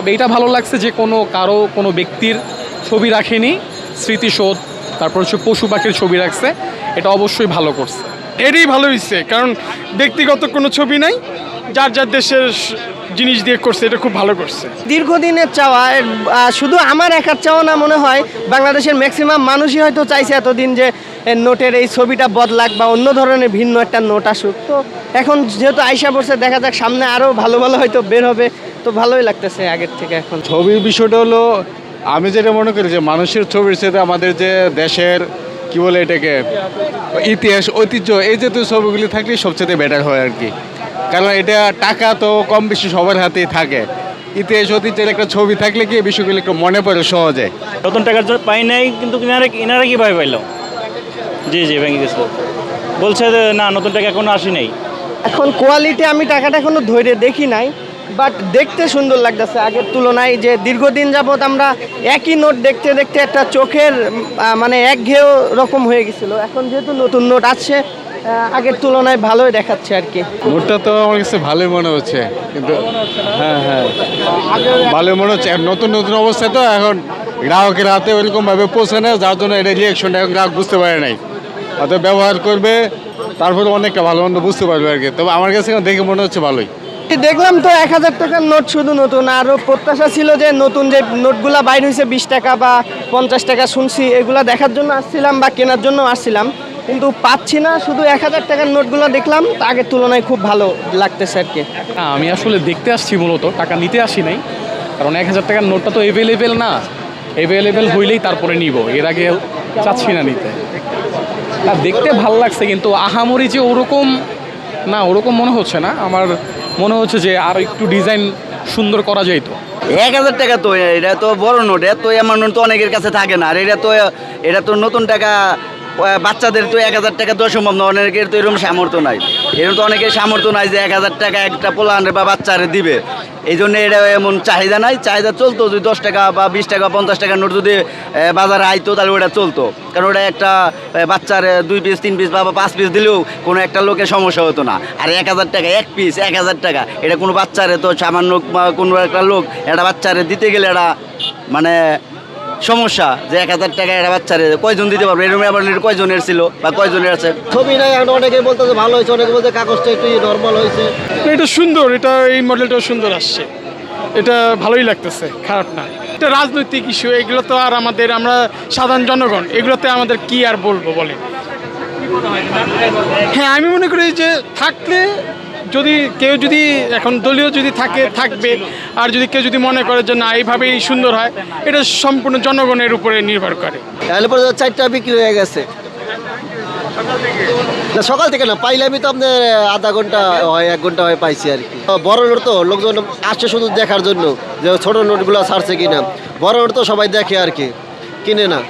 তবে এটা ভালো লাগছে যে কোনো কারও কোনো ব্যক্তির ছবি রাখেনি স্মৃতিসৌধ তারপর হচ্ছে পশু পাখির ছবি রাখছে এটা অবশ্যই ভালো করছে। এটাই ভালো হয়েছে কারণ ব্যক্তিগত কোনো ছবি নাই যার যার দেশের জিনিস দিয়ে করছে এটা খুব ভালো করছে। দীর্ঘদিনের চাওয়া শুধু আমার একার চাওয়া না মনে হয় বাংলাদেশের ম্যাক্সিমাম মানুষই হয়তো চাইছে এতদিন যে নোটের এই ছবিটা বদলাক বা অন্য ধরনের ভিন্ন একটা নোট আসুক। তো এখন যেহেতু আইসা পড়ছে দেখা যাক সামনে আরও ভালো ভালো হয়তো বের হবে। তো ভালোই লাগতেছে আগের থেকে এখন। ছবির বিষয়টা হলো আমি যেটা মনে করি যে মানুষের ছবির সাথে আমাদের যে দেশের কি বলে এটাকে ইতিহাস ঐতিহ্য এই জাতীয় ছবিগুলি থাকলে সবচেয়ে বেটার হয় আর কি। কারণ এটা টাকা তো কম বেশি সবার হাতেই থাকে। ইতিহাস ঐতিহ্যের একটা ছবি থাকলে কি বিষয়গুলি একটু মনে পড়ে সহজে? নতুন টাকার জন্য পাই নাই কিন্তু ইনারা ইনারা কীভাবে পাইলো? জি জি ভেঙে গেছিল বলছে যে না নতুন টাকা এখনও আসি নাই। এখন কোয়ালিটি আমি টাকাটা এখনও ধরে দেখি নাই। বাট দেখতে সুন্দর লাগতেছে। আগের তুলনায় যে দীর্ঘদিন যাবৎ আমরা একই নোট দেখতে দেখতে একটা চোখের মানে একঘেয়েও রকম হয়ে গেছিল। এখন যেহেতু নতুন নোট আসছে আগের তুলনায় ভালোই দেখাচ্ছে আর কি। নোটটা তো আমার কাছে ভালোই মনে হচ্ছে, কিন্তু হ্যাঁ হ্যাঁ। ভালোই মনে হচ্ছে। নতুন নতুন অবস্থায় তো, এখন গ্রাহকের হাতে ওইরকমভাবে পৌঁছে না, যার জন্য এটা রিয়াকশনটা এখন গ্রাহক বুঝতে পারে নাই। হয়তো ব্যবহার করবে, তারপরে অনেকটা ভালো মন্দ বুঝতে পারবে আর কি। তবে আমার কাছে দেখে মনে হচ্ছে ভালোই। দেখলাম তো এক হাজার টাকার নোট শুধু নতুন। আরও প্রত্যাশা ছিল যে নতুন যে নোটগুলা বাইর হয়েছে বিশ টাকা বা পঞ্চাশ টাকা শুনছি, এগুলা দেখার জন্য আসছিলাম বা কেনার জন্য আসছিলাম। কিন্তু পাচ্ছি না, শুধু এক হাজার টাকার নোটগুলো দেখলাম আগের তুলনায় খুব ভালো লাগতেছে আর কি। আমি আসলে দেখতে আসছি মূলত, টাকা নিতে আসি নাই। কারণ এক হাজার টাকার নোটটা তো এভেলেবেল না। এভেলেবেল হইলেই তারপরে নিব, এর আগে চাচ্ছি না নিতে। দেখতে ভালো লাগছে, কিন্তু আহামরি যে ওরকম, না, ওরকম মনে হচ্ছে না। আমার মনে হচ্ছে যে আর একটু ডিজাইন সুন্দর করা যাইতো এক হাজার টাকা তো, এটা তো বড় নোট, এত অ্যামাউন্ট তো অনেকের কাছে থাকে না। আর এটা তো এটা তো নতুন টাকা বাচ্চাদের তো এক হাজার টাকা দেওয়া সম্ভব না, অনেকের তো এরকম সামর্থ্য নাই। এরকম তো অনেকের সামর্থ্য নাই যে এক হাজার টাকা একটা পোলান বা বাচ্চারে দিবে। এই জন্য এটা এমন চাহিদা নাই, চাহিদা চলতো, যদি দশ টাকা বা বিশ টাকা, পঞ্চাশ টাকা নোট যদি বাজারে আইতো, তাহলে ওটা চলতো। কারণ ওটা একটা বাচ্চার দুই পিস তিন পিস বা পাঁচ পিস দিলেও কোনো একটা লোকের সমস্যা হতো না। আর এক হাজার টাকা, এক পিস এক হাজার টাকা, এটা কোনো বাচ্চারে তো সামান্য কোনো একটা লোক, একটা বাচ্চারে দিতে গেলে এটা মানে সমস্যা যে এক হাজার টাকা একটা বাচ্চারে কয়জন দিতে পারবে? এরকম আবার কয়জনের ছিল বা কয়জনের আছে? ছবি নাই এখন অনেকে বলতেছে ভালো হয়েছে অনেকে বলতে কাগজটা একটু নর্মাল হয়েছে। এটা সুন্দর এটা এই মডেলটাও সুন্দর আসছে। এটা ভালোই লাগতেছে খারাপ না। এটা রাজনৈতিক ইস্যু এগুলো তো আর আমাদের আমরা সাধারণ জনগণ এগুলোতে আমাদের কি আর বলব বলে হ্যাঁ আমি মনে করি যে থাকলে যদি কেউ যদি এখন দলীয় যদি থাকে, থাকবে, আর যদি কেউ যদি মনে করে যে না, এইভাবেই সুন্দর হয়, এটা সম্পূর্ণ জনগণের উপরে নির্ভর করে। তাহলে পরে চারটা বিক্রি হয়ে গেছে। না, সকাল থেকে না পাইলামই তো আপনার আধা ঘণ্টা হয়, এক ঘণ্টা হয় পাইছি আর কি। বড় নোট তো, লোকজন আসছে শুধু দেখার জন্য যে ছোট নোটগুলো ছাড়ছে কিনা। বড় নোট তো সবাই দেখে আর কি, কিনে না।